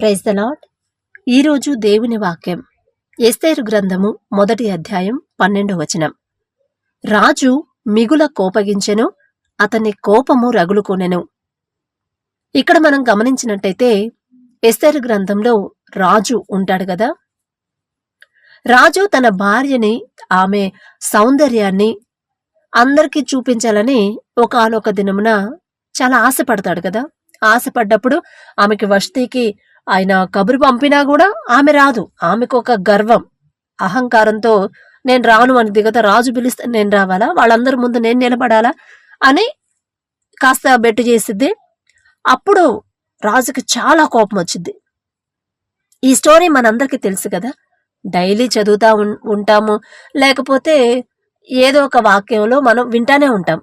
Praise the lord ఈరోజు దేవుని వాక్యం. ఎస్తేరు గ్రంథము మొదటి అధ్యాయం పన్నెండు వచనం. రాజు మిగుల కోపగించెను అతని కోపము రగులుకొనెను. ఇక్కడ మనం గమనించినట్టయితే ఎస్తేరు గ్రంథంలో రాజు ఉంటాడు కదా? రాజు తన భార్యని ఆమె సౌందర్యాన్ని అందరికీ చూపించాలని ఒకనొక దినమున చాలా ఆశపడతాడు కదా? ఆశపడ్డప్పుడు ఆమెకి వస్తీకి ఆయన కబురు పంపినా కూడా ఆమె రాదు. ఆమెకు ఒక గర్వం. అహంకారంతో నేను రాను అని కదా రాజు పిలిస్తే నేను రావాలా? వాళ్ళందరి ముందు నేను నిలబడాలా? అని కాస్త బెట్టు చేసిద్ది. అప్పుడు రాజుకి చాలా కోపం వచ్చింది ఈ స్టోరీ మనందరికీ తెలుసు కదా. డైలీ చదువుతా ఉం- ఉంటాము. లేకపోతే ఏదో ఒక వాక్యంలో మనం వింటానే ఉంటాం.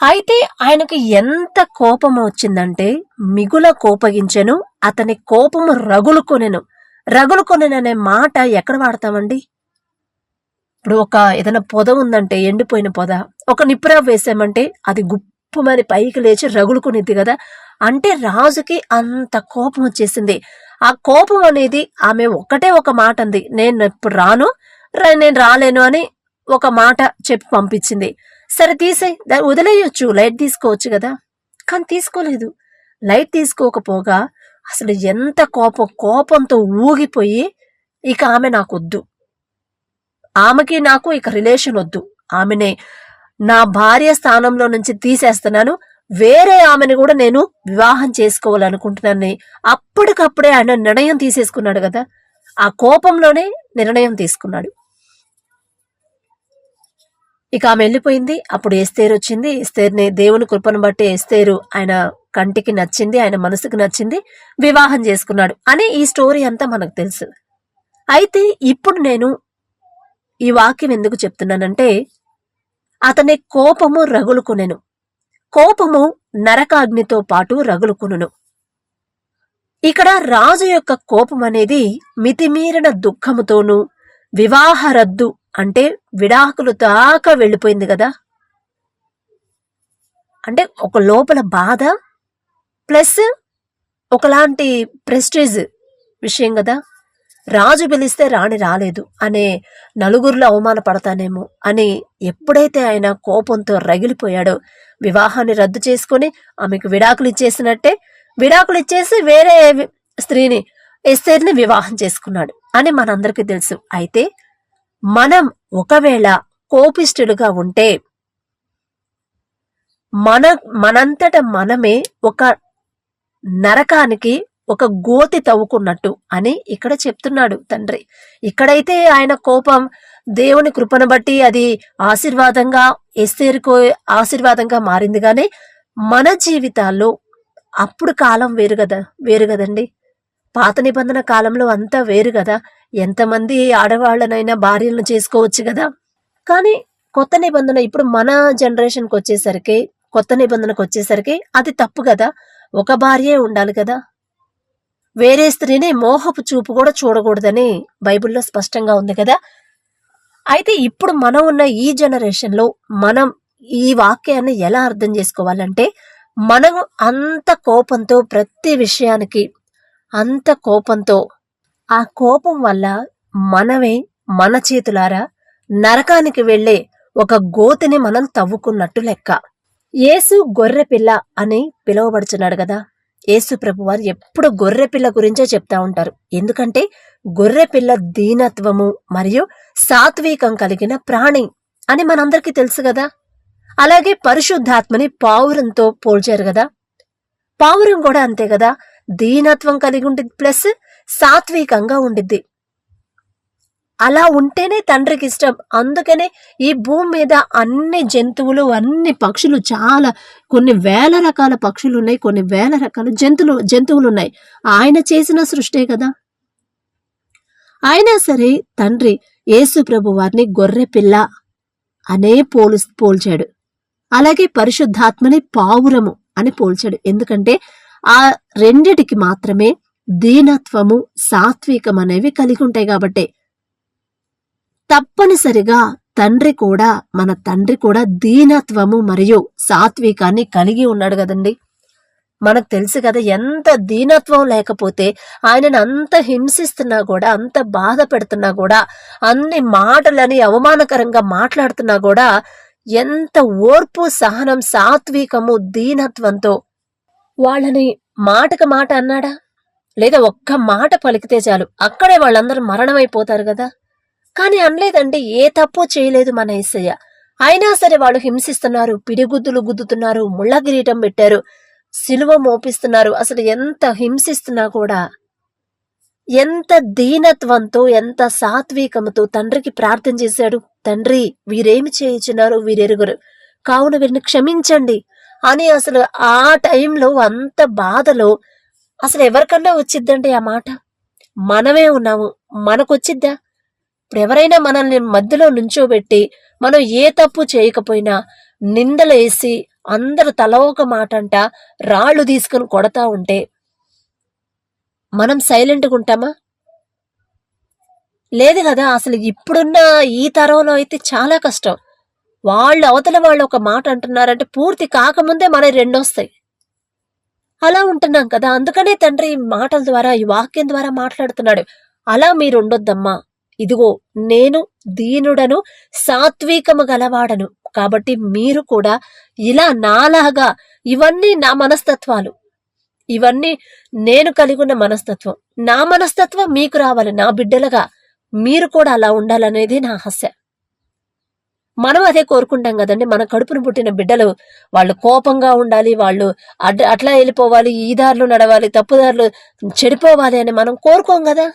అయితే ఆయనకు ఎంత కోపం వచ్చిందంటే మిగుల కోపగించెను అతని కోపము రగులుకొనెను. రగులుకొనెను అనే మాట ఎక్కడ వాడతామండి? ఇప్పుడు ఒక ఏదైనా పొద ఉందంటే ఎండిపోయిన పొద ఒక నిప్పురా వేసామంటే అది గుప్పుమని పైకి లేచి రగులుకునిద్ది కదా. అంటే రాజుకి అంత కోపం వచ్చేసింది. ఆ కోపం అనేది ఆమె ఒక్కటే ఒక మాట అంది. నేను ఇప్పుడు రాను నేను రాలేను అని ఒక మాట చెప్పి పంపించింది. సరే తీసేయ్. దాన్ని వదిలేయొచ్చు. లైట్ తీసుకోవచ్చు కదా. కానీ తీసుకోలేదు. లైట్ తీసుకోకపోగా అసలు ఎంత కోపం కోపంతో ఊగిపోయి ఇక ఆమె నాకు వద్దు ఆమెకి నాకు ఇక రిలేషన్ వద్దు. ఆమెనే నా భార్య స్థానంలో నుంచి తీసేస్తున్నాను. వేరే ఆమెను కూడా నేను వివాహం చేసుకోవాలనుకుంటున్నాను అప్పటికప్పుడే ఆయన నిర్ణయం తీసేసుకున్నాడు కదా. ఆ కోపంలోనే నిర్ణయం తీసుకున్నాడు. ఇక ఆమె వెళ్ళిపోయింది. అప్పుడు ఎస్తేరు వచ్చింది. ఎస్తేర్ని దేవుని కృపను బట్టి ఎస్తేరు ఆయన కంటికి నచ్చింది ఆయన మనసుకు నచ్చింది వివాహం చేసుకున్నాడు అని ఈ స్టోరీ అంతా మనకు తెలుసు. అయితే ఇప్పుడు నేను ఈ వాక్యం ఎందుకు చెప్తున్నానంటే అతని కోపము రగులుకొనెను. కోపము నరకాగ్నితో పాటు రగులుకొనును. ఇక్కడ రాజు యొక్క కోపం అనేది మితిమీరిన దుఃఖముతోనూ వివాహ రద్దు అంటే విడాకులు దాకా వెళ్ళిపోయింది కదా. అంటే ఒక లోపల బాధ ప్లస్ ఒకలాంటి ప్రెస్టేజ్ విషయం కదా. రాజు పిలిస్తే రాణి రాలేదు అనే నలుగురిలో అవమాన పడతానేమో అని ఎప్పుడైతే ఆయన కోపంతో రగిలిపోయాడో వివాహాన్ని రద్దు చేసుకొని ఆమెకు విడాకులు ఇచ్చేసినట్టే విడాకులు ఇచ్చేసి వేరే స్త్రీని ఎస్తేర్ని వివాహం చేసుకున్నాడు అని మనందరికీ తెలుసు. అయితే మనం ఒకవేళ కోపిష్ఠులుగా ఉంటే మన మనంతట మనమే ఒక నరకానికి ఒక గోతి తవ్వుకున్నట్టు అని ఇక్కడ చెప్తున్నాడు తండ్రి. ఇక్కడైతే ఆయన కోపం దేవుని కృపను బట్టి అది ఆశీర్వాదంగా ఎస్తేరుకో ఆశీర్వాదంగా మారింది కానీ మన జీవితాల్లో అప్పుడు కాలం వేరు కదా వేరు కదండి. పాత నిబంధన కాలంలో అంతా వేరు కదా. ఎంతమంది ఆడవాళ్ళనైనా భార్యలను చేసుకోవచ్చు కదా. కానీ కొత్త నిబంధన ఇప్పుడు మన జనరేషన్కి వచ్చేసరికి కొత్త నిబంధనకు వచ్చేసరికి అది తప్పు కదా. ఒక భార్యే ఉండాలి కదా. వేరే స్త్రీని మోహపు చూపు కూడా చూడకూడదని బైబిల్లో స్పష్టంగా ఉంది కదా. అయితే ఇప్పుడు మనం ఉన్న ఈ జనరేషన్లో మనం ఈ వాక్యాన్ని ఎలా అర్థం చేసుకోవాలంటే మనం అంత కోపంతో ప్రతి విషయానికి అంత కోపంతో ఆ కోపం వల్ల మనమే మన చేతులారా నరకానికి వెళ్ళే ఒక గోతిని మనం తవ్వుకున్నట్టు లెక్క. యేసు గొర్రెపిల్ల అని పిలువబడుచున్నాడు కదా. యేసు ప్రభువారు ఎప్పుడు గొర్రెపిల్ల గురించే చెప్తా ఉంటారు. ఎందుకంటే గొర్రెపిల్ల దీనత్వము మరియు సాత్వికం కలిగిన ప్రాణి అని మనందరికీ తెలుసు కదా. అలాగే పరిశుద్ధాత్మని పావురంతో పోల్చారు కదా. పావురం కూడా అంతే కదా. దీనత్వం కలిగి ఉంటుంది ప్లస్ సాత్వికంగా ఉండిద్ది. అలా ఉంటేనే తండ్రికి ఇష్టం. అందుకనే ఈ భూమి మీద అన్ని జంతువులు అన్ని పక్షులు చాలా కొన్ని వేల రకాల పక్షులు ఉన్నాయి కొన్ని వేల రకాల జంతువులు జంతువులు ఉన్నాయి ఆయన చేసిన సృష్టే కదా. అయినా సరే తండ్రి యేసు ప్రభు వారిని గొర్రె పిల్ల అనే పోలు పోల్చాడు. అలాగే పరిశుద్ధాత్మని పావురము అని పోల్చాడు. ఎందుకంటే ఆ రెండిటికి మాత్రమే దీనత్వము సాత్వికం అనేవి కలిగి ఉంటాయి కాబట్టి. తప్పనిసరిగా తండ్రి కూడా మన తండ్రి కూడా దీనత్వము మరియు సాత్వికాన్ని కలిగి ఉన్నాడు కదండి. మనకు తెలుసు కదా ఎంత దీనత్వం లేకపోతే ఆయనను అంత హింసిస్తున్నా కూడా అంత బాధ పెడుతున్నా కూడా అన్ని మాటలని అవమానకరంగా మాట్లాడుతున్నా కూడా ఎంత ఓర్పు సహనం సాత్వికము దీనత్వంతో వాళ్ళని మాటకు మాట అన్నాడా? లేదా ఒక్క మాట పలికితే చాలు. అక్కడే వాళ్ళందరూ మరణమైపోతారు కదా. కానీ అనలేదండి ఏ తప్పు చేయలేదు మన ఏసయ్య. అయినా సరే వాళ్ళు హింసిస్తున్నారు పిడిగుద్దులు గుద్దుతున్నారు ముళ్ళ కిరీటం పెట్టారు సిలువ మోపిస్తున్నారు. అసలు ఎంత హింసిస్తున్నా కూడా ఎంత దీనత్వంతో ఎంత సాత్వికముతో తండ్రికి ప్రార్థన చేశాడు. తండ్రి వీరేమి చేయించున్నారు వీరెరుగురు. కావున వీరిని క్షమించండి. అని అసలు ఆ టైంలో అంత బాధలో అసలు ఎవరికన్నా వచ్చిద్దంటే ఆ మాట? మనమే ఉన్నాము మనకొచ్చిద్దా? ఇప్పుడు ఎవరైనా మనల్ని మధ్యలో నుంచోబెట్టి మనం ఏ తప్పు చేయకపోయినా నిందలేసి అందరు తల ఒక మాట అంట రాళ్ళు తీసుకుని కొడతా ఉంటే మనం సైలెంట్గా ఉంటామా? లేదు కదా అసలు ఇప్పుడున్న ఈ తరంలో అయితే చాలా కష్టం. వాళ్ళు అవతల వాళ్ళు ఒక మాట అంటున్నారంటే పూర్తి కాకముందే మన రెండొస్తాయి. అలా ఉంటున్నాం కదా. అందుకనే తండ్రి మాటల ద్వారా ఈ వాక్యం ద్వారా మాట్లాడుతున్నాడు. అలా మీరు ఉండొద్దమ్మా ఇదిగో నేను దీనుడను సాత్వికము గలవాడను. కాబట్టి మీరు కూడా ఇలా నాలాగా ఇవన్నీ నా మనస్తత్వాలు. ఇవన్నీ నేను కలిగి ఉన్న మనస్తత్వం. నా మనస్తత్వం మీకు రావాలి నా బిడ్డలుగా. మీరు కూడా అలా ఉండాలనేది నా ఆశ. మనం అదే కోరుకుంటాం కదండి. మన కడుపును పుట్టిన బిడ్డలు వాళ్ళు కోపంగా ఉండాలి వాళ్ళు అడ్ అట్లా వెళ్ళిపోవాలి ఈ దారులు నడవాలి తప్పుదారులు చెడిపోవాలి అని మనం కోరుకోం కదా.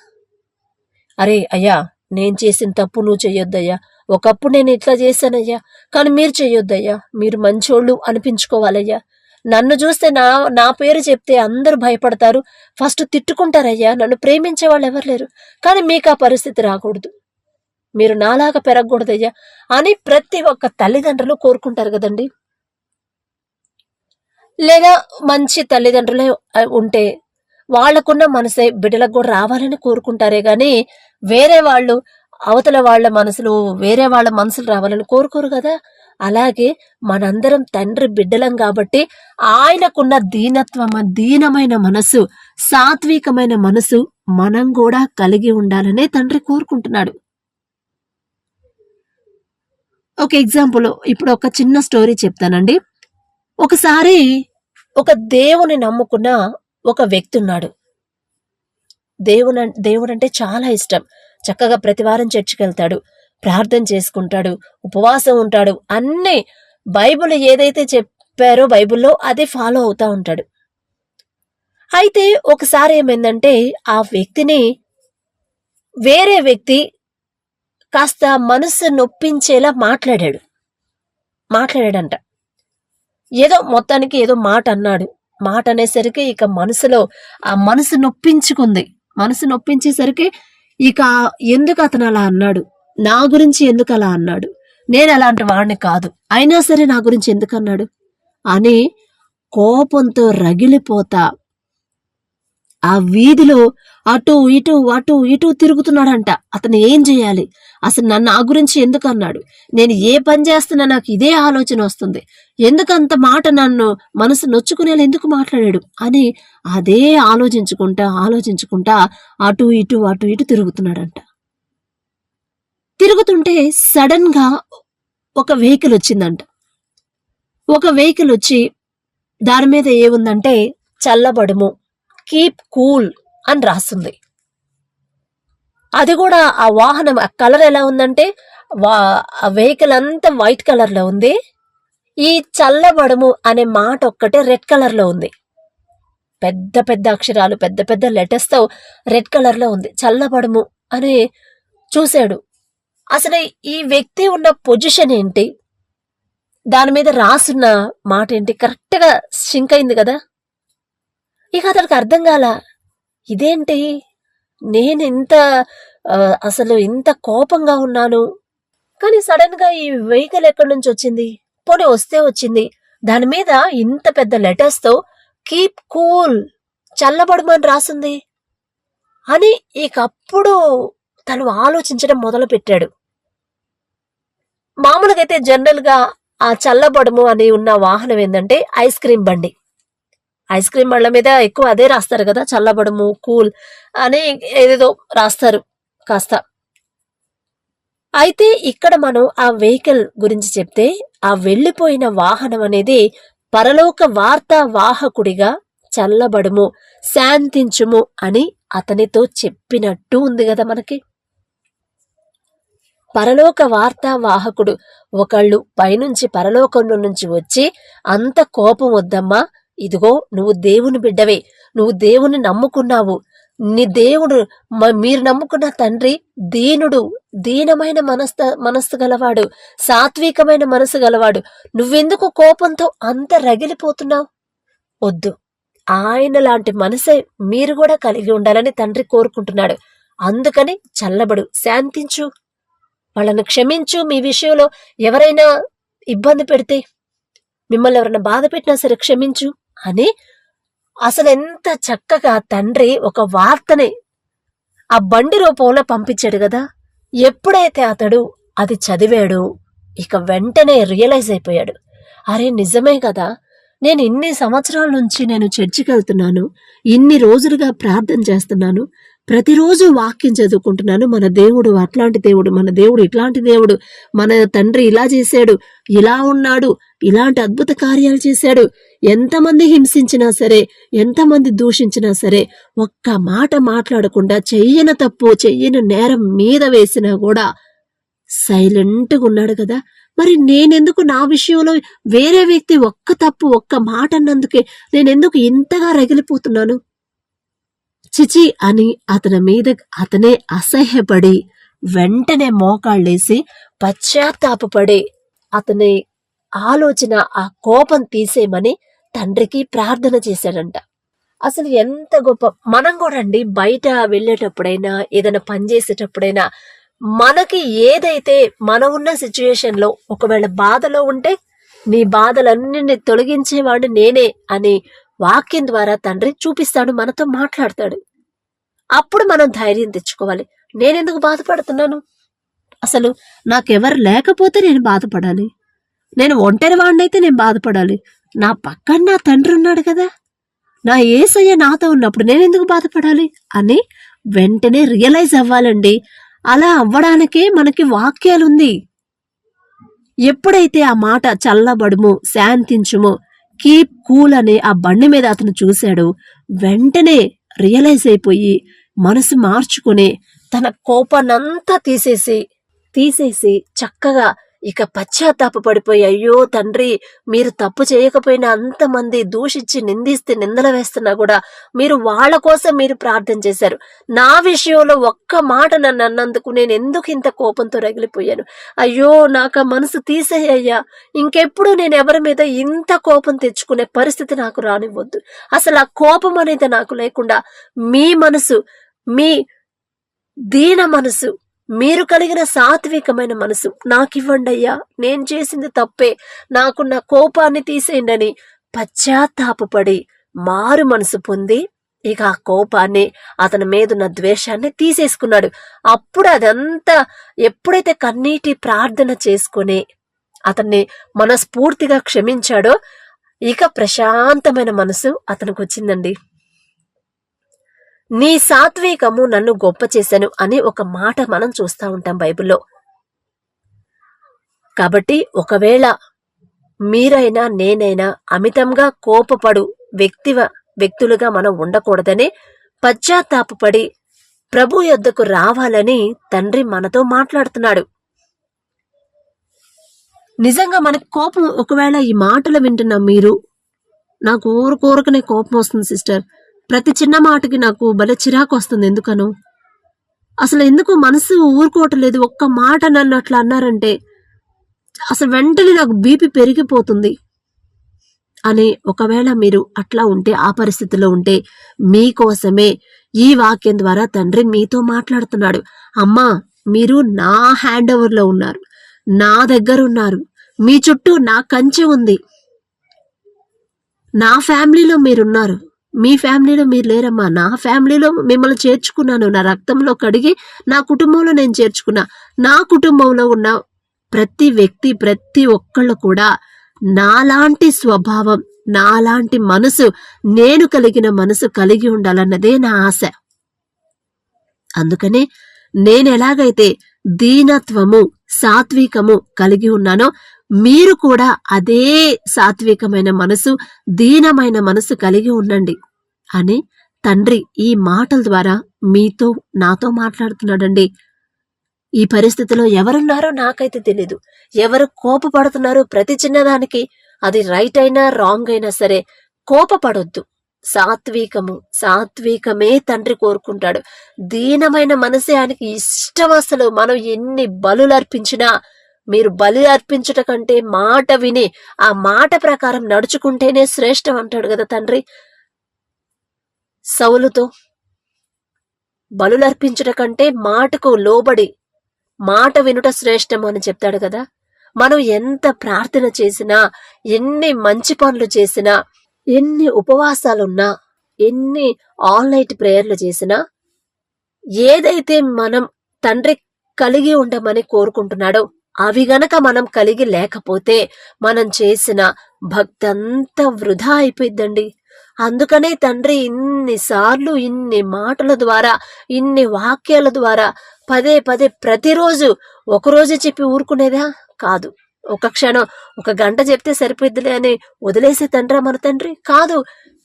అరే అయ్యా నేను చేసిన తప్పు నువ్వు చెయ్యొద్దయ్యా ఒకప్పుడు నేను ఇట్లా చేశానయ్యా కానీ మీరు చెయ్యొద్దయ్యా మీరు మంచోళ్ళు అనిపించుకోవాలయ్యా. నన్ను చూస్తే నా నా పేరు చెప్తే అందరూ భయపడతారు. ఫస్ట్ తిట్టుకుంటారయ్యా. నన్ను ప్రేమించే వాళ్ళు ఎవరు లేరు. కానీ మీకు ఆ పరిస్థితి రాకూడదు. మీరు నాలాగా పెరగకూడదయ్యా అని ప్రతి ఒక్క తల్లిదండ్రులు కోరుకుంటారు కదండి. లేదా మంచి తల్లిదండ్రులే ఉంటే వాళ్ళకున్న మనసే బిడ్డలకు కూడా రావాలని కోరుకుంటారే గాని వేరే వాళ్ళు అవతల వాళ్ళ మనసులు వేరే వాళ్ళ మనసులు రావాలని కోరుకోరు కదా. అలాగే మనందరం తండ్రి బిడ్డలం కాబట్టి ఆయనకున్న దీనత్వం దీనమైన మనసు సాత్వికమైన మనసు మనం కూడా కలిగి ఉండాలనే తండ్రి కోరుకుంటున్నాడు. ఒక ఎగ్జాంపుల్ ఇప్పుడు ఒక చిన్న స్టోరీ చెప్తానండి. ఒకసారి ఒక దేవుని నమ్ముకున్న ఒక వ్యక్తి ఉన్నాడు. దేవుని దేవుడు అంటే చాలా ఇష్టం. చక్కగా ప్రతివారం చర్చికి వెళ్తాడు ప్రార్థన చేసుకుంటాడు ఉపవాసం ఉంటాడు. అన్నీ బైబిల్ ఏదైతే చెప్పారో బైబిల్లో అదే ఫాలో అవుతా ఉంటాడు. అయితే ఒకసారి ఏమైందంటే ఆ వ్యక్తిని వేరే వ్యక్తి కాస్త మనసు నొప్పించేలా మాట్లాడాడు. మాట్లాడాడంట. ఏదో మొత్తానికి ఏదో మాట అన్నాడు. మాట అనేసరికి ఇక మనసులో ఆ మనసు నొప్పించుకుంది. మనసు నొప్పించేసరికి ఇక ఎందుకు అతను అలా అన్నాడు? నా గురించి ఎందుకు అలా అన్నాడు? నేను అలాంటి వాడిని కాదు. అయినా సరే నా గురించి ఎందుకు అన్నాడు? అని కోపంతో రగిలిపోతా ఆ వీధిలో అటు ఇటు అటు ఇటు తిరుగుతున్నాడంట. అతను ఏం చేయాలి? అసలు నన్ను ఆ గురించి ఎందుకు అన్నాడు? నేను ఏ పని చేస్తున్నా నాకు ఇదే ఆలోచన వస్తుంది. ఎందుకు అంత మాట నన్ను మనసు నొచ్చుకునేలా ఎందుకు మాట్లాడాడు? అని అదే ఆలోచించుకుంటా ఆలోచించుకుంటా అటు ఇటు అటు ఇటు తిరుగుతున్నాడంట. తిరుగుతుంటే సడన్గా ఒక వెహికల్ వచ్చిందంట. ఒక వెహికల్ వచ్చి దాని మీద ఏముందంటే చల్లబడము కీప్ కూల్ అని రాస్తుంది. అది కూడా ఆ వాహనం ఆ కలర్ ఎలా ఉందంటే వా ఆ వెహికల్ అంతా వైట్ కలర్లో ఉంది. ఈ చల్లబడము అనే మాట ఒక్కటే రెడ్ కలర్లో ఉంది. పెద్ద పెద్ద అక్షరాలు పెద్ద పెద్ద లెటర్స్తో రెడ్ కలర్లో ఉంది. చల్లబడము అని చూశాడు. అసలు ఈ వ్యక్తి ఉన్న పొజిషన్ ఏంటి? దాని మీద రాసున్న మాట ఏంటి? కరెక్ట్గా సింక్ అయింది కదా? ఇక అతనికి అర్థం కాల ఇదేంటి? నేను ఇంత అసలు ఇంత కోపంగా ఉన్నాను? కానీ సడన్గా ఈ వెహికల్ ఎక్కడి నుంచి వచ్చింది? పోనీ వస్తే వచ్చింది. దాని మీద ఇంత పెద్ద లెటర్స్తో కీప్ కూల్ చల్లబడమని రాసింది. అని ఇకప్పుడు తను ఆలోచించడం మొదలు పెట్టాడు మామూలుగా అయితే జనరల్గా ఆ చల్లబడము అని ఉన్న వాహనం ఏంటంటే ఐస్ క్రీమ్ బండి. ఐస్ క్రీమ్ బళ్ళ మీద ఎక్కువ అదే రాస్తారు కదా చల్లబడము కూల్ అని ఏదేదో రాస్తారు కాస్త. అయితే ఇక్కడ మనం ఆ వెహికల్ గురించి చెప్తే ఆ వెళ్ళిపోయిన వాహనం అనేది పరలోక వార్తా వాహకుడిగా చల్లబడుము శాంతించుము అని అతనితో చెప్పినట్టు ఉంది కదా మనకి. పరలోక వార్తా వాహకుడు ఒకళ్ళు పైనుంచి పరలోకంలో నుంచి వచ్చి అంత కోపం వద్దమ్మా ఇదిగో నువ్వు దేవుని బిడ్డవే నువ్వు దేవుని నమ్ముకున్నావు. నీ దేవుడు మ- మీరు నమ్ముకున్న తండ్రి దీనుడు దీనమైన మనస్త మనస్సు గలవాడు సాత్వికమైన మనసు గలవాడు. నువ్వెందుకు కోపంతో అంత రగిలిపోతున్నావు? వద్దు. ఆయన లాంటి మనసే మీరు కూడా కలిగి ఉండాలని తండ్రి కోరుకుంటున్నాడు. అందుకని చల్లబడు శాంతించు. వాళ్ళను క్షమించు మీ విషయంలో ఎవరైనా ఇబ్బంది పెడితే మిమ్మల్ని ఎవరైనా బాధ పెట్టినా సరే క్షమించు. అని అసలు ఎంత చక్కగా తండ్రి ఒక వార్తని ఆ బండి రూపంలో పంపించాడు కదా. ఎప్పుడైతే అతడు అది చదివాడు ఇక వెంటనే రియలైజ్ అయిపోయాడు. అరే నిజమే కదా. నేను ఇన్ని సంవత్సరాల నుంచి నేను చర్చికి వెళ్తున్నాను. ఇన్ని రోజులుగా ప్రార్థన చేస్తున్నాను. ప్రతిరోజు వాక్యం చదువుకుంటున్నాను. మన దేవుడు అట్లాంటి దేవుడు మన దేవుడు ఇట్లాంటి దేవుడు మన తండ్రి ఇలా చేశాడు ఇలా ఉన్నాడు ఇలాంటి అద్భుత కార్యాలు చేశాడు ఎంతమంది హింసించినా సరే ఎంతమంది దూషించినా సరే ఒక్క మాట మాట్లాడకుండా చెయ్యని తప్పు చెయ్యని నేరం మీద వేసినా కూడా సైలెంట్గా ఉన్నాడు కదా. మరి నేనెందుకు నా విషయంలో వేరే వ్యక్తి ఒక్క తప్పు ఒక్క మాట అన్నందుకే నేనెందుకు ఇంతగా రగిలిపోతున్నాను? చిచి అని అతని మీద అతనే అసహ్యపడి వెంటనే మోకాళ్ళేసి పశ్చాత్తాపపడి అతని ఆలోచన ఆ కోపం తీసేయమని తండ్రికి ప్రార్థన చేశాడంట. అసలు ఎంత గొప్ప. మనం కూడా అండి బయట వెళ్ళేటప్పుడైనా ఏదైనా పని చేసేటప్పుడైనా మనకి ఏదైతే మనం ఉన్న సిచ్యుయేషన్లో ఒకవేళ బాధలో ఉంటే నీ బాధలన్నింటినీ తొలగించేవాడు నేనే అని వాక్యం ద్వారా తండ్రి చూపిస్తాడు మనతో మాట్లాడతాడు. అప్పుడు మనం ధైర్యం తెచ్చుకోవాలి. నేనెందుకు బాధపడుతున్నాను? అసలు నాకెవరు లేకపోతే నేను బాధపడాలి. నేను ఒంటరి వాడినైతే నేను బాధపడాలి. నా పక్కన నా తండ్రి ఉన్నాడు కదా. నా ఏసయ్య నాతో ఉన్నప్పుడు నేను ఎందుకు బాధపడాలి? అని వెంటనే రియలైజ్ అవ్వాలండి. అలా అవ్వడానికే మనకి వాక్యాలుంది. ఎప్పుడైతే ఆ మాట చల్లబడుము శాంతించుము కీప్ కూల్ అనే ఆ బండి మీద అతను చూశాడు వెంటనే రియలైజ్ అయిపోయి మనసు మార్చుకుని తన కోపాన్నంతా తీసేసి తీసేసి చక్కగా ఇక పశ్చాత్తాప పడిపోయి అయ్యో తండ్రి మీరు తప్పు చేయకపోయినా అంతమంది దూషించి నిందిస్తే నిందలు వేస్తున్నా కూడా మీరు వాళ్ళ కోసం మీరు ప్రార్థన చేశారు. నా విషయంలో ఒక్క మాట నన్ను అన్నందుకు నేను ఎందుకు ఇంత కోపంతో రగిలిపోయాను? అయ్యో నాకు ఆ మనసు తీసేయ్యా ఇంకెప్పుడు నేను ఎవరి మీద ఇంత కోపం తెచ్చుకునే పరిస్థితి నాకు రానివ్వద్దు. అసలు ఆ కోపం అనేది నాకు లేకుండా మీ మనసు మీ దీన మనసు మీరు కలిగిన సాత్వికమైన మనసు నాకివ్వండి అయ్యా. నేను చేసింది తప్పే. నాకున్న కోపాన్ని తీసేయండి అని పశ్చాత్తాపపడి మారు మనసు పొంది ఇక ఆ కోపాన్ని అతని మీదున్న ద్వేషాన్ని తీసేసుకున్నాడు. అప్పుడు అదంతా ఎప్పుడైతే కన్నీటి ప్రార్థన చేసుకుని అతన్ని మనస్ఫూర్తిగా క్షమించాడో ఇక ప్రశాంతమైన మనసు అతనికి వచ్చిందండి నీ సాత్వికము నన్ను గొప్ప చేశాను అనే ఒక మాట మనం చూస్తూ ఉంటాం బైబిల్లో. కాబట్టి ఒకవేళ మీరైనా నేనైనా అమితంగా కోపపడు వ్యక్తివ వ్యక్తులుగా మనం ఉండకూడదని పశ్చాత్తాపపడి ప్రభు యొద్దకు రావాలని తండ్రి మనతో మాట్లాడుతున్నాడు. నిజంగా మనకు కోపం ఒకవేళ ఈ మాటలు వింటున్న మీరు నాకు ఊరుకోరుకనే కోపం వస్తుంది సిస్టర్. ప్రతి చిన్న మాటకి నాకు భలే చిరాకు వస్తుంది. ఎందుకనో? అసలు ఎందుకు మనసు ఊరుకోవట్లేదు? ఒక్క మాట నన్ను అట్లా అన్నారంటే అసలు వెంటనే నాకు బీపీ పెరిగిపోతుంది. అని ఒకవేళ మీరు అట్లా ఉంటే ఆ పరిస్థితిలో ఉంటే మీకోసమే ఈ వాక్యం ద్వారా తండ్రి మీతో మాట్లాడుతున్నాడు. అమ్మా మీరు నా హ్యాండ్ ఓవర్లో ఉన్నారు. నా దగ్గర ఉన్నారు. మీ చుట్టూ నా కంచె ఉంది. నా ఫ్యామిలీలో మీరున్నారు. మీ ఫ్యామిలీలో మీరు లేరమ్మా. నా ఫ్యామిలీలో మిమ్మల్ని చేర్చుకున్నాను. నా రక్తంలో కడిగి నా కుటుంబంలో నేను చేర్చుకున్నా. నా కుటుంబంలో ఉన్న ప్రతి వ్యక్తి ప్రతి ఒక్కళ్ళు కూడా నాలాంటి స్వభావం నాలాంటి మనసు నేను కలిగిన మనసు కలిగి ఉండాలన్నదే నా ఆశ. అందుకనే నేనెలాగైతే దీనత్వము సాత్వికము కలిగి ఉన్నానో మీరు కూడా అదే సాత్వికమైన మనసు దీనమైన మనసు కలిగి ఉండండి. అని తండ్రి ఈ మాటల ద్వారా మీతో నాతో మాట్లాడుతున్నాడండి. ఈ పరిస్థితిలో ఎవరున్నారో నాకైతే తెలీదు. ఎవరు కోపపడుతున్నారో ప్రతి చిన్నదానికి అది రైట్ అయినా రాంగ్ అయినా సరే కోపపడొద్దు. సాత్వికము సాత్వికమే తండ్రి కోరుకుంటాడు. దీనమైన మనసే ఆయనకి ఇష్టం అసలు. మనం ఎన్ని బలులర్పించినా మీరు బలి అర్పించుట కంటే మాట విని ఆ మాట ప్రకారం నడుచుకుంటేనే శ్రేష్టం అంటాడు కదా తండ్రి. సౌలుతో బలులర్పించుట కంటే మాటకు లోబడి మాట వినుట శ్రేష్టం అని చెప్తాడు కదా. మనం ఎంత ప్రార్థన చేసినా ఎన్ని మంచి పనులు చేసినా ఎన్ని ఉపవాసాలున్నా ఎన్ని ఆల్ నైట్ ప్రేయర్లు చేసినా ఏదైతే మనం తండ్రి కలిగి ఉండమని కోరుకుంటున్నాడో అవి గనక మనం కలిగి లేకపోతే మనం చేసిన భక్తి అంతా వృధా అయిపోయిద్దండి. అందుకనే తండ్రి ఇన్నిసార్లు ఇన్ని మాటల ద్వారా ఇన్ని వాక్యాల ద్వారా పదే పదే ప్రతిరోజు ఒకరోజు చెప్పి ఊరుకునేదా? కాదు. ఒక క్షణం ఒక గంట చెప్తే సరిపోద్దిలే అని వదిలేసే తండ్రా మన తండ్రి? కాదు.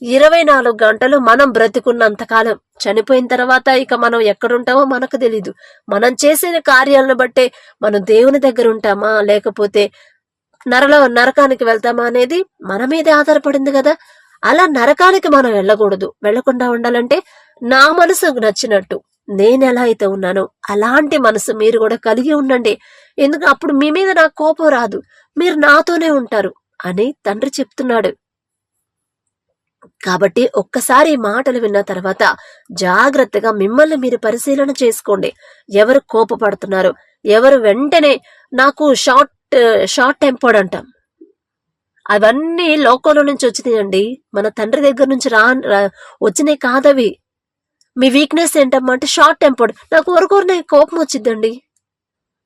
ఇరవై నాలుగు గంటలు మనం బ్రతుకున్నంతకాలం. చనిపోయిన తర్వాత ఇక మనం ఎక్కడుంటామో మనకు తెలీదు. మనం చేసిన కార్యాలను బట్టే మనం దేవుని దగ్గర ఉంటామా లేకపోతే నరలో నరకానికి వెళ్తామా అనేది మన మీదే ఆధారపడింది కదా. అలా నరకానికి మనం వెళ్ళకూడదు. వెళ్ళకుండా ఉండాలంటే నా మనసుకు నచ్చినట్టు. నేను ఎలా అయితే ఉన్నానో అలాంటి మనసు మీరు కూడా కలిగి ఉండండి. ఎందుకు? అప్పుడు మీ మీద నాకు కోపం రాదు. మీరు నాతోనే ఉంటారు అని తండ్రి చెప్తున్నాడు. కాబట్టి ఒక్కసారి మాటలు విన్న తర్వాత జాగ్రత్తగా మిమ్మల్ని మీరు పరిశీలన చేసుకోండి. ఎవరు కోపపడుతున్నారు? ఎవరు వెంటనే నాకు షార్ట్ షార్ట్ టెంపర్డ్ అంటాం. అవన్నీ లోకంలో నుంచి వచ్చినాయండి. మన తండ్రి దగ్గర నుంచి రా- వచ్చినాయి కాదవి. మీ వీక్నెస్ ఏంటమ్మా అంటే షార్ట్ టెంపర్డ్ నాకు ఊరుకోరనే కోపం వచ్చిందండి.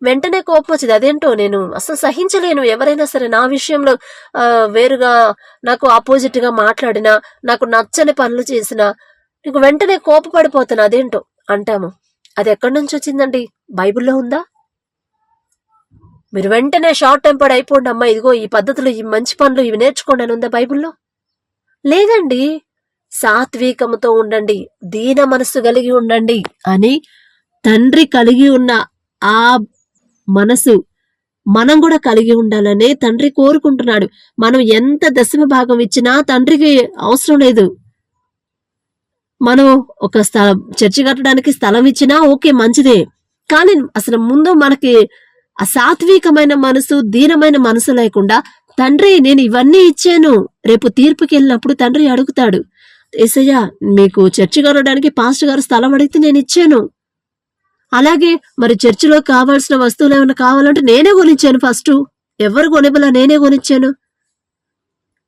వెంటనే కోపం వచ్చింది. అదేంటో నేను అసలు సహించలేను. ఎవరైనా సరే నా విషయంలో వేరుగా నాకు ఆపోజిట్గా మాట్లాడినా నాకు నచ్చని పనులు చేసినా నీకు వెంటనే కోపపడిపోతాను అదేంటో అంటాము. అది ఎక్కడి నుంచి వచ్చిందండి? బైబిల్లో ఉందా? మీరు వెంటనే షార్ట్ టెంపర్డ్ అయిపోండి అమ్మా. ఇదిగో ఈ పద్ధతులు ఈ మంచి పనులు ఇవి నేర్చుకోండి అని ఉందా బైబిల్లో? లేదండి. సాత్వికముతో ఉండండి దీన మనస్సు కలిగి ఉండండి అని తండ్రి కలిగి ఉన్న ఆ మనసు మనం కూడా కలిగి ఉండాలని తండ్రి కోరుకుంటున్నాడు. మనం ఎంత దశమ భాగం ఇచ్చినా తండ్రికి అవసరం లేదు. మనం ఒక స్థలం చర్చి కట్టడానికి స్థలం ఇచ్చినా ఓకే మంచిదే. కానీ అసలు ముందు మనకి ఆ సాత్వికమైన మనసు దీనమైన మనసు లేకుండా తండ్రి నేను ఇవన్నీ ఇచ్చాను. రేపు తీర్పుకి వెళ్ళినప్పుడు తండ్రి అడుగుతాడు. ఏసయ్య మీకు చర్చి కట్టడానికి పాస్టర్ గారు స్థలం అడిగితే నేను ఇచ్చాను. అలాగే మరి చర్చిలో కావాల్సిన వస్తువులు ఏమైనా కావాలంటే నేనే కొనిచ్చాను ఫస్ట్. ఎవరు కొనివ్వలా నేనే కొనిచ్చాను.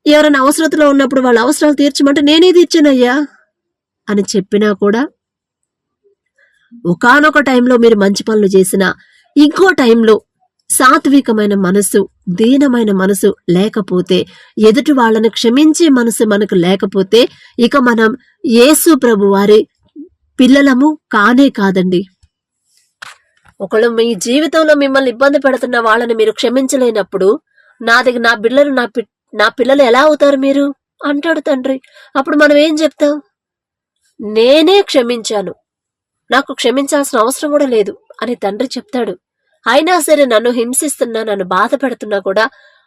ఎవరైనా అవసరతలో ఉన్నప్పుడు వాళ్ళ అవసరాలు తీర్చమంటే నేనేది ఇచ్చానయ్యా అని చెప్పినా కూడా ఒకానొక టైంలో మీరు మంచి పనులు చేసినా ఇంకో టైంలో సాత్వికమైన మనసు దీనమైన మనసు లేకపోతే ఎదుటి వాళ్ళని క్షమించే మనసు మనకు లేకపోతే ఇక మనం యేసు ప్రభు వారి పిల్లలము కానే కాదండి. ఒకళ్ళు మీ జీవితంలో మిమ్మల్ని ఇబ్బంది పెడుతున్న వాళ్ళని మీరు క్షమించలేనప్పుడు నా దగ్గర నా బిడ్డలు నా పి- నా పిల్లలు ఎలా అవుతారు మీరు? అంటాడు తండ్రి. అప్పుడు మనం ఏం చెప్తాం? నేనే క్షమించాను. నాకు క్షమించాల్సిన అవసరం కూడా లేదు అని తండ్రి చెప్తాడు. అయినా సరే నన్ను హింసిస్తున్నా నన్ను బాధ పెడుతున్నా కూడా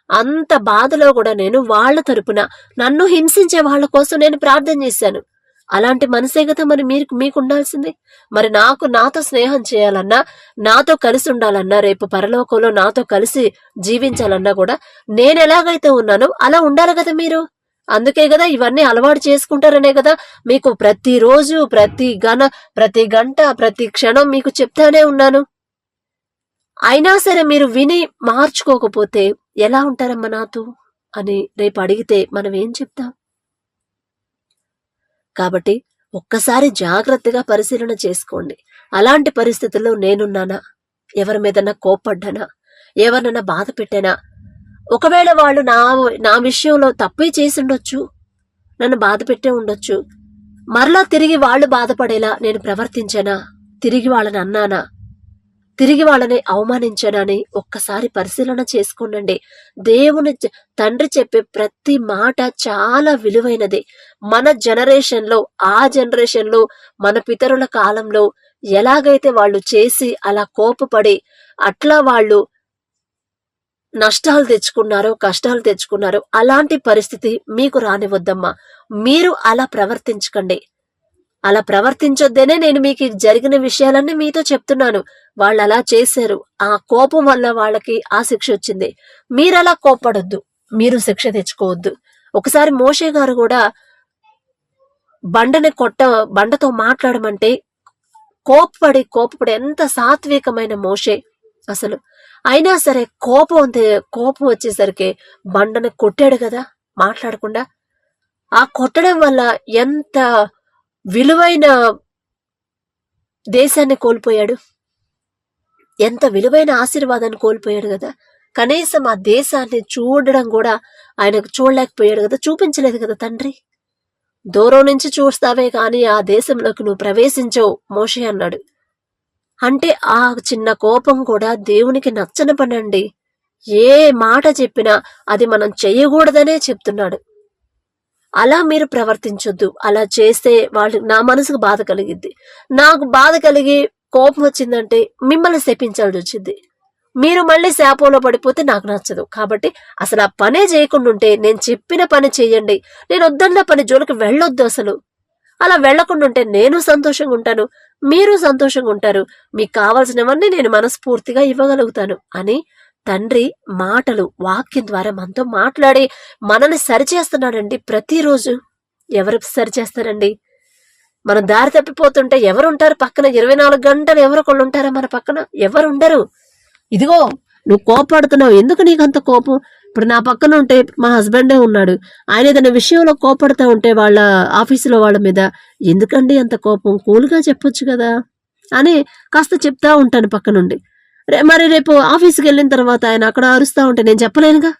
అంత బాధలో కూడా నేను వాళ్ళ తరపున నన్ను హింసించే వాళ్ళ కోసం నేను ప్రార్థన చేశాను. అలాంటి మనసే కదా మరి మీరు మీకు ఉండాల్సింది మరి నాకు నాతో స్నేహం చేయాలన్నా నాతో కలిసి ఉండాలన్నా రేపు పరలోకంలో నాతో కలిసి జీవించాలన్నా కూడా నేను ఎలాగైతే ఉన్నానో అలా ఉండాలి కదా మీరు? అందుకే కదా ఇవన్నీ అలవాటు చేసుకుంటారనే కదా మీకు ప్రతిరోజు ప్రతి గణ ప్రతి గంట ప్రతి క్షణం మీకు చెప్తానే ఉన్నాను. అయినా సరే మీరు విని మార్చుకోకపోతే ఎలా ఉంటారమ్మా నాతో? అని రేపు అడిగితే మనం ఏం చెప్తాం? కాబట్టి ఒక్కసారి జాగ్రత్తగా పరిశీలన చేసుకోండి. అలాంటి పరిస్థితుల్లో నేనున్నానా? ఎవరి మీదన్నా కోప్పడ్డానా? ఎవరినన్నా బాధ పెట్టానా? ఒకవేళ వాళ్ళు నా నా విషయంలో తప్పే చేసి ఉండొచ్చు నన్ను బాధ పెట్టే ఉండొచ్చు మరలా తిరిగి వాళ్ళు బాధపడేలా నేను ప్రవర్తించానా? తిరిగి వాళ్ళని అన్నానా? తిరిగి వాళ్ళని అవమానించానని ఒక్కసారి పరిశీలన చేసుకోనండి. దేవుని తండ్రి చెప్పే ప్రతి మాట చాలా విలువైనది. మన జనరేషన్లో ఆ జనరేషన్లో మన పితరుల కాలంలో ఎలాగైతే వాళ్ళు చేసి అలా కోపపడి అట్లా వాళ్ళు నష్టాలు తెచ్చుకున్నారో కష్టాలు తెచ్చుకున్నారో అలాంటి పరిస్థితి మీకు రానివద్దమ్మా మీరు అలా ప్రవర్తించకండి. అలా ప్రవర్తించొద్దనే నేను మీకు జరిగిన విషయాలన్నీ మీతో చెప్తున్నాను. వాళ్ళు అలా చేశారు. ఆ కోపం వల్ల వాళ్ళకి ఆ శిక్ష వచ్చింది. మీరు అలా కోపడొద్దు మీరు శిక్ష తెచ్చుకోవద్దు. ఒకసారి మోషే గారు కూడా బండని కొట్ట బండతో మాట్లాడమంటే కోప్పడి కోపపడి ఎంత సాత్వికమైన మోషే అసలు. అయినా సరే కోపం కోపం వచ్చేసరికి బండని కొట్టాడు కదా మాట్లాడకుండా. ఆ కొట్టడం వల్ల ఎంత విలువైన దేశాన్ని కోల్పోయాడు. ఎంత విలువైన ఆశీర్వాదాన్ని కోల్పోయాడు కదా. కనీసం ఆ దేశాన్ని చూడడం కూడా ఆయనకు చూడలేకపోయాడు కదా. చూపించలేదు కదా తండ్రి. దూరం నుంచి చూస్తావే కానీ ఆ దేశంలోకి నువ్వు ప్రవేశించవు మోషే అన్నాడు. అంటే ఆ చిన్న కోపం కూడా దేవునికి నచ్చని పనండి ఏ మాట చెప్పినా అది మనం చెయ్యకూడదనే చెప్తున్నాడు. అలా మీరు ప్రవర్తించొద్దు. అలా చేస్తే వాళ్ళు నా మనసుకు బాధ కలిగిద్ది. నాకు బాధ కలిగి కోపం వచ్చిందంటే మిమ్మల్ని శపించాల్సి వచ్చింది. మీరు మళ్ళీ శాపంలో పడిపోతే నాకు నచ్చదు. కాబట్టి అసలు ఆ పనే చేయకుండా ఉంటే నేను చెప్పిన పని చేయండి. నేను వద్దన్న పని జోలికి వెళ్ళొద్దు అసలు. అలా వెళ్ళకుండా ఉంటే నేను సంతోషంగా ఉంటాను. మీరు సంతోషంగా ఉంటారు. మీకు కావాల్సినవన్నీ నేను మనస్ఫూర్తిగా ఇవ్వగలుగుతాను. అని తండ్రి మాటలు వాక్యం ద్వారా మనతో మాట్లాడి మనల్ని సరిచేస్తున్నాడండి ప్రతిరోజు. ఎవరు సరిచేస్తారండి? మనం దారి తప్పిపోతుంటే ఎవరు ఉంటారు పక్కన? ఇరవై నాలుగు గంటలు ఎవరు ఒకళ్ళు ఉంటారా మన పక్కన? ఎవరు ఉండరు ఇదిగో నువ్వు కోపడుతున్నావు. ఎందుకు నీకు అంత కోపం? ఇప్పుడు నా పక్కన ఉంటే మా హస్బెండే ఉన్నాడు. ఆయన ఏదైనా విషయంలో కోపడుతూ ఉంటే వాళ్ళ ఆఫీసులో వాళ్ళ మీద ఎందుకండి అంత కోపం? కూల్గా చెప్పొచ్చు కదా. అని కాస్త చెప్తా ఉంటాను పక్కనుండి. మరి రేపు ఆఫీస్కి వెళ్ళిన తర్వాత ఆయన అక్కడ అరుస్తా ఉంటే నేను చెప్పలేనుగా?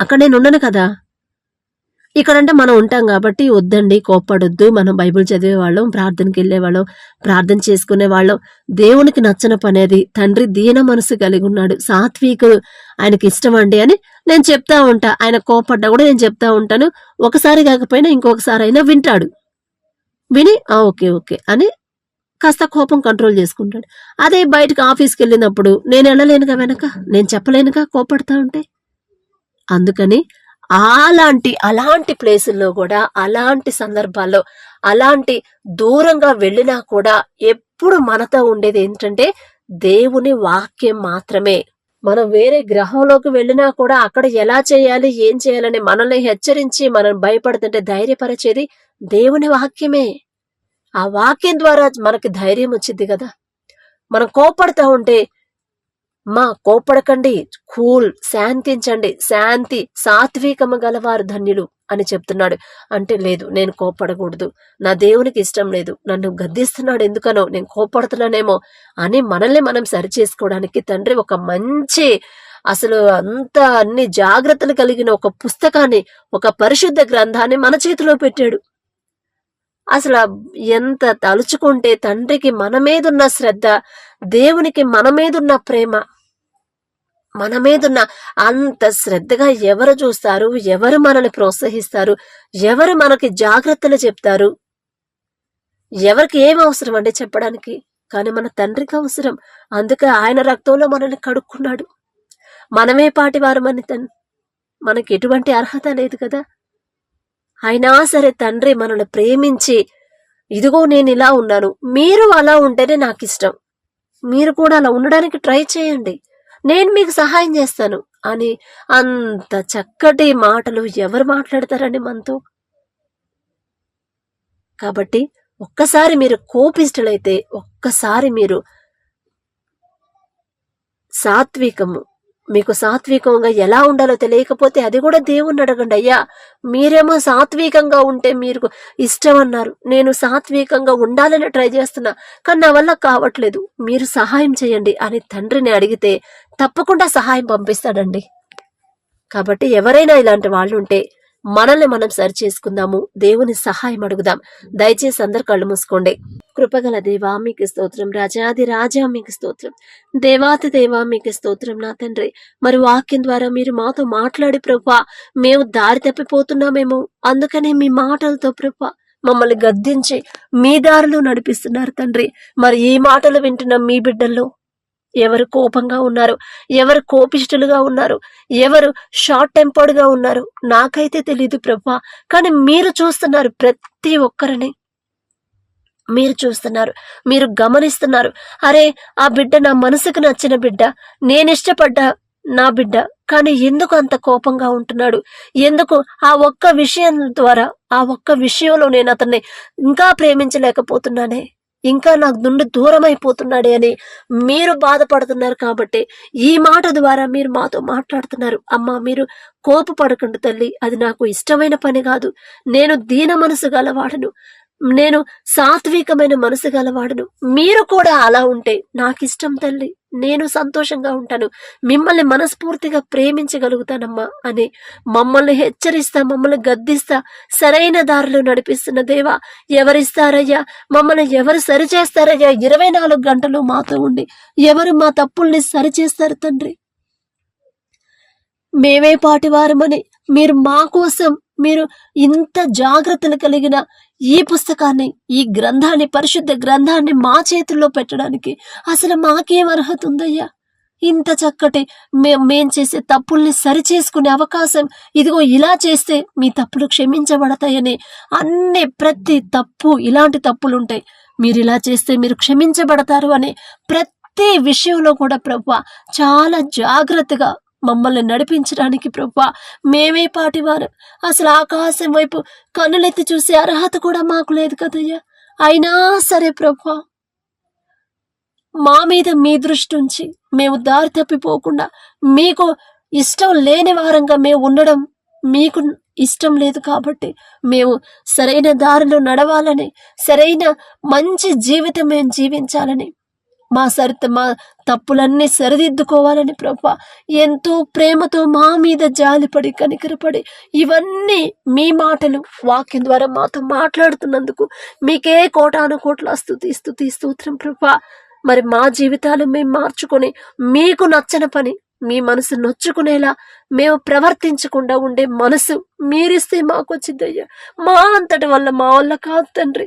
అక్కడ నేను ఉండను కదా? ఇక్కడంటే మనం ఉంటాం కాబట్టి వద్దండి కోప్పడొద్దు. మనం బైబిల్ చదివేవాళ్ళం ప్రార్థనకి వెళ్ళేవాళ్ళం ప్రార్థన చేసుకునే వాళ్ళం దేవునికి నచ్చన పనేది తండ్రి దీన మనసు కలిగి ఉన్నాడు. సాత్వికుడు ఆయనకి ఇష్టం అండి అని నేను చెప్తా ఉంటా. ఆయన కోపడ్డా కూడా నేను చెప్తా ఉంటాను. ఒకసారి కాకపోయినా ఇంకొకసారి అయినా వింటాడు. విని ఓకే ఓకే అని కాస్త కోపం కంట్రోల్ చేసుకుంటాడు. అదే బయటకు ఆఫీస్కి వెళ్ళినప్పుడు నేను వెళ్ళలేనుగా వెనక? నేను చెప్పలేనుగా కోపడతా ఉంటే? అందుకని అలాంటి అలాంటి ప్లేసుల్లో కూడా అలాంటి సందర్భాల్లో అలాంటి దూరంగా వెళ్ళినా కూడా ఎప్పుడు మనతో ఉండేది ఏంటంటే దేవుని వాక్యం మాత్రమే. మనం వేరే గ్రహంలోకి వెళ్ళినా కూడా అక్కడ ఎలా చేయాలి ఏం చేయాలని మనల్ని హెచ్చరించి మనం భయపడుతుంటే ధైర్యపరిచేది దేవుని వాక్యమే. ఆ వాక్యం ద్వారా మనకి ధైర్యం వచ్చింది కదా. మనం కోపడుతూ ఉంటే మా కోపడకండి కూల్ శాంతించండి శాంతి సాత్వికము గలవారు ధన్యులు అని చెప్తున్నాడు. అంటే లేదు నేను కోపడకూడదు. నా దేవునికి ఇష్టం లేదు. నన్ను గద్దిస్తున్నాడు ఎందుకనో నేను కోపడుతున్నానేమో అని మనల్ని మనం సరి చేసుకోవడానికి తండ్రి ఒక మంచి అసలు అంత అన్ని జాగ్రత్తలు కలిగిన ఒక పుస్తకాన్ని ఒక పరిశుద్ధ గ్రంథాన్ని మన చేతిలో పెట్టాడు. అసలు ఎంత తలుచుకుంటే తండ్రికి మన మీదున్న శ్రద్ధ దేవునికి మన మీదున్న ప్రేమ మన మీదున్న అంత శ్రద్ధగా ఎవరు చూస్తారు ఎవరు మనల్ని ప్రోత్సహిస్తారు ఎవరు మనకి జాగ్రత్తలు చెప్తారు ఎవరికి ఏం అవసరం అండి చెప్పడానికి? కానీ మన తండ్రికి అవసరం. అందుకే ఆయన రక్తంలో మనల్ని కడుక్కున్నాడు. మనమే పాటి వారమని తన్ మనకి ఎటువంటి అర్హత లేదు కదా. అయినా సరే తండ్రి మనల్ని ప్రేమించి ఇదిగో నేను ఇలా ఉన్నాను మీరు అలా ఉంటేనే నాకు ఇష్టం మీరు కూడా అలా ఉండడానికి ట్రై చేయండి. నేను మీకు సహాయం చేస్తాను. అని అంత చక్కటి మాటలు ఎవరు మాట్లాడతారండి మనతో? కాబట్టి ఒక్కసారి మీరు కోపిష్టులైతే ఒక్కసారి మీరు సాత్వికము. మీకు సాత్వికంగా ఎలా ఉండాలో తెలియకపోతే అది కూడా దేవుణ్ణి అడగండి. అయ్యా మీరేమో సాత్వికంగా ఉంటే మీరు ఇష్టం అన్నారు. నేను సాత్వికంగా ఉండాలని ట్రై చేస్తున్నా కానీ నా వల్ల కావట్లేదు. మీరు సహాయం చేయండి అని తండ్రిని అడిగితే తప్పకుండా సహాయం పంపిస్తాడండి. కాబట్టి ఎవరైనా ఇలాంటి వాళ్ళు ఉంటే మనల్ని మనం సరి చేసుకుందాము దేవుని సహాయం అడుగుదాం. దయచేసి అందరు కళ్ళు మూసుకోండి. కృపగల దేవా మీకు స్తోత్రం. రాజాది రాజా మీకు స్తోత్రం. దేవాతి దేవా మీకు స్తోత్రం నా తండ్రి. మరి వాక్యం ద్వారా మీరు మాతో మాట్లాడి ప్రభా మేము దారి తప్పిపోతున్నామేమో. అందుకనే మీ మాటలతో ప్రభా మమ్మల్ని గద్దించి మీ దారిలో నడిపిస్తున్నారు తండ్రి. మరి ఈ మాటలు వింటున్న మీ బిడ్డల్లో ఎవరు కోపంగా ఉన్నారు? ఎవరు కోపిష్ఠులుగా ఉన్నారు? ఎవరు షార్ట్ టెంపర్డ్గా ఉన్నారు? నాకైతే తెలియదు ప్రభా కానీ మీరు చూస్తున్నారు ప్రతి ఒక్కరిని. మీరు చూస్తున్నారు మీరు గమనిస్తున్నారు. అరే ఆ బిడ్డ నా మనసుకు నచ్చిన బిడ్డ నేను ఇష్టపడ్డ నా బిడ్డ కానీ ఎందుకు అంత కోపంగా ఉంటున్నాడు? ఎందుకు ఆ ఒక్క విషయం ద్వారా ఆ ఒక్క విషయంలో నేను అతన్ని ఇంకా ప్రేమించలేకపోతున్నానే? ఇంకా నాకు నుండి దూరం అయిపోతున్నాడే అని మీరు బాధపడుతున్నారు కాబట్టి ఈ మాట ద్వారా మీరు మాతో మాట్లాడుతున్నారు. అమ్మ మీరు కోపపడకండి తల్లి. అది నాకు ఇష్టమైన పని కాదు. నేను దీన మనసు గలవాడను. నేను సాత్వికమైన మనసు గలవాడను. మీరు కూడా అలా ఉంటే నాకు ఇష్టం తల్లి. నేను సంతోషంగా ఉంటాను. మిమ్మల్ని మనస్ఫూర్తిగా ప్రేమించగలుగుతానమ్మా అని మమ్మల్ని హెచ్చరిస్తా మమ్మల్ని గద్దిస్తా సరైన దారిలో నడిపిస్తున్న దేవా ఎవరిస్తారయ్యా? మమ్మల్ని ఎవరు సరిచేస్తారయ్యా? ఇరవై నాలుగు గంటలు మాతో ఉండి ఎవరు మా తప్పుల్ని సరిచేస్తారు తండ్రి? మేమే పాటివారమని మీరు మా కోసం మీరు ఇంత జాగ్రత్తలు కలిగిన ఈ పుస్తకాన్ని ఈ గ్రంథాన్ని పరిశుద్ధ గ్రంథాన్ని మా చేతుల్లో పెట్టడానికి అసలు మాకేం అర్హత ఉందయ్యా? ఇంత చక్కటి మేం మేం చేసే తప్పుల్ని సరిచేసుకునే అవకాశం ఇదిగో ఇలా చేస్తే మీ తప్పులు క్షమించబడతాయని అన్ని ప్రతి తప్పు ఇలాంటి తప్పులు ఉంటాయి మీరు ఇలా చేస్తే మీరు క్షమించబడతారు అని ప్రతి విషయంలో కూడా ప్రభు చాలా జాగ్రత్తగా మమ్మల్ని నడిపించడానికి ప్రభా మేమే పాటివారం. అసలు ఆకాశం వైపు కన్నులెత్తి చూసే అర్హత కూడా మాకు లేదు కదయ్యా. అయినా సరే ప్రభా మా మీద మీ దృష్టి ఉంచి మేము దారి తప్పిపోకుండా మీకు ఇష్టం లేని వారంగా మేము ఉండడం మీకు ఇష్టం లేదు కాబట్టి మేము సరైన దారిలో నడవాలని సరైన మంచి జీవితం మేము జీవించాలని మా సరిత మా తప్పులన్నీ సరిదిద్దుకోవాలని ప్రభా. ఎంతో ప్రేమతో మా మీద జాలిపడి కనికరపడి ఇవన్నీ మీ మాటలు వాక్యం ద్వారా మాతో మాట్లాడుతున్నందుకు మీకే కోటాను కోట్ల స్థుతి స్థుతి స్తోత్రం ప్రభా. మరి మా జీవితాలు మేము మార్చుకొని మీకు నచ్చని పని మీ మనసు నొచ్చుకునేలా మేము ప్రవర్తించకుండా ఉండే మనసు మీరిస్తే మాకు వచ్చిందయ్యా. మా అంతటి వల్ల మా వల్ల కాదు తండ్రి.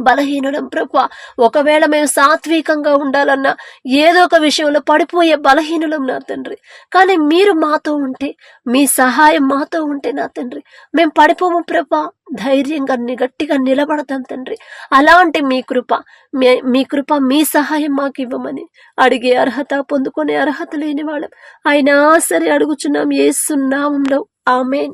బలహీనులం ప్రభు. ఒకవేళ మేము సాత్వికంగా ఉండాలన్నా ఏదో ఒక విషయంలో పడిపోయే బలహీనులం నా తండ్రి. కానీ మీరు మాతో ఉంటే మీ సహాయం మాతో ఉంటే నా తండ్రి. మేము పడిపోము ప్రభా. ధైర్యంగా గట్టిగా నిలబడతాం తండ్రి. అలాంటి మీ కృప మీ- మీ కృప మీ సహాయం మాకు ఇవ్వమని అడిగే అర్హత పొందుకునే అర్హత లేని వాళ్ళం. అయినా సరే అడుగుచున్నాం ఏసునామంలో. ఆమెన్.